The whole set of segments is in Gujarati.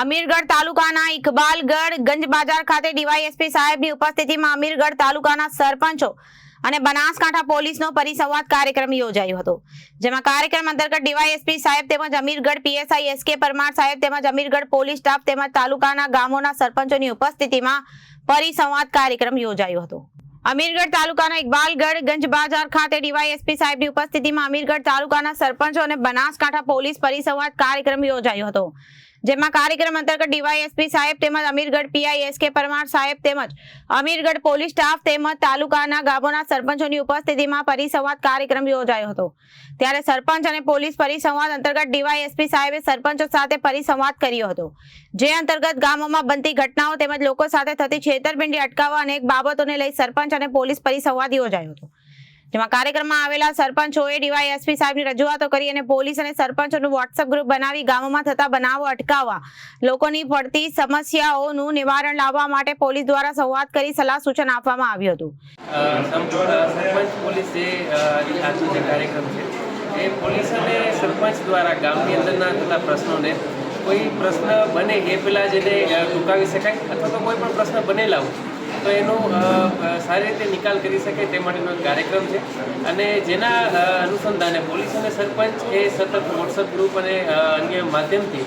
અમીરગઢ તાલુકાના ઇકબાલગઢ ગંજ બજાર ખાતે ડીવાયએસપી સાહેબની ઉપસ્થિતિમાં અમીરગઢ તાલુકાના સરપંચો અને બનાસકાંઠા પોલીસનો પરિસંવાદ કાર્યક્રમ યોજાયો હતો, જેમાં કાર્યક્રમ અંતર્ગત ડીવાયએસપી સાહેબ તેમજ અમીરગઢ પીએસઆઈ એસકે પરમાર સાહેબ તેમજ અમીરગઢ પોલીસ સ્ટાફ તેમજ તાલુકાના ગામોના સરપંચોની ઉપસ્થિતિમાં પરિસંવાદ કાર્યક્રમ યોજાયો હતો. અમીરગઢ તાલુકાના ઇકબાલગઢ ગંજ બાજાર ખાતે ડીવાયએસપી સાહેબની ઉપસ્થિતિમાં અમીરગઢ તાલુકાના સરપંચો અને બનાસકાંઠા પોલીસ પરિસંવાદ કાર્યક્રમ યોજાયો હતો જેમાં કાર્યક્રમ અંતર્ગત ડીવાયએસપી સાહેબ તેમજ અમીરગઢ પીઆઈ એસકે પરમાર સાહેબ તેમજ અમીરગઢ પોલીસ સ્ટાફ તેમજ તાલુકાના ગામોના સરપંચોની ઉપસ્થિતિમાં પરિસંવાદ કાર્યક્રમ યોજાયો હતો. ત્યારે સરપંચ અને પોલીસ પરિસંવાદ અંતર્ગત ડીવાયએસપી સાહેબે સરપંચો સાથે પરિસંવાદ કર્યો હતો. જે અંતર્ગત ગામોમાં બનતી ઘટનાઓ તેમજ લોકો સાથે થતી છેતરપિંડી અટકાવવા અનેક બાબતોને લઈ સરપંચ અને પોલીસ પરિસંવાદ યોજાયો હતો. જેમાં કાર્યક્રમમાં આવેલા સરપંચોએ ડીવાયએસપી સાહેબની રજૂઆતો કરી અને પોલીસ અને સરપંચોનું વોટ્સઅપ ગ્રુપ બનાવી ગામોમાં થતા બનાવો અટકાવવા, લોકોની પડતી સમસ્યાઓનું નિવારણ લાવવા માટે પોલીસ દ્વારા સંવાદ કરી સલાહ સૂચન આપવામાં આવ્યું હતું. સરપંચ પોલીસ જે કાર્યક્રમ છે, એ પોલીસ અને સરપંચ દ્વારા ગામની અંદરના થતા પ્રશ્નોને કોઈ પ્રશ્ન બને એ પહેલાં જ એને ટૂંકાવી શકાય અથવા તો કોઈ પણ પ્રશ્ન બનેલા હોય તો એનો સારી રીતે નિકાલ કરી શકે તે માટેનો કાર્યક્રમ છે. અને જેના અનુસંધાને પોલીસ અને સરપંચ એ સતત વોટ્સઅપ ગ્રુપ અને અન્ય માધ્યમથી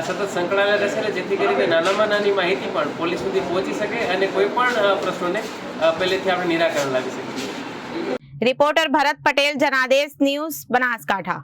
સતત સંકળાયેલા રહેશે એટલે જેથી કરીને નાનામાં નાની માહિતી પણ પોલીસ સુધી પહોંચી શકે અને કોઈ પણ પ્રશ્નોને પહેલેથી આપણે નિરાકરણ લાવી શકીએ. Reporter Bharat Patel, Janadesh news Banaskantha.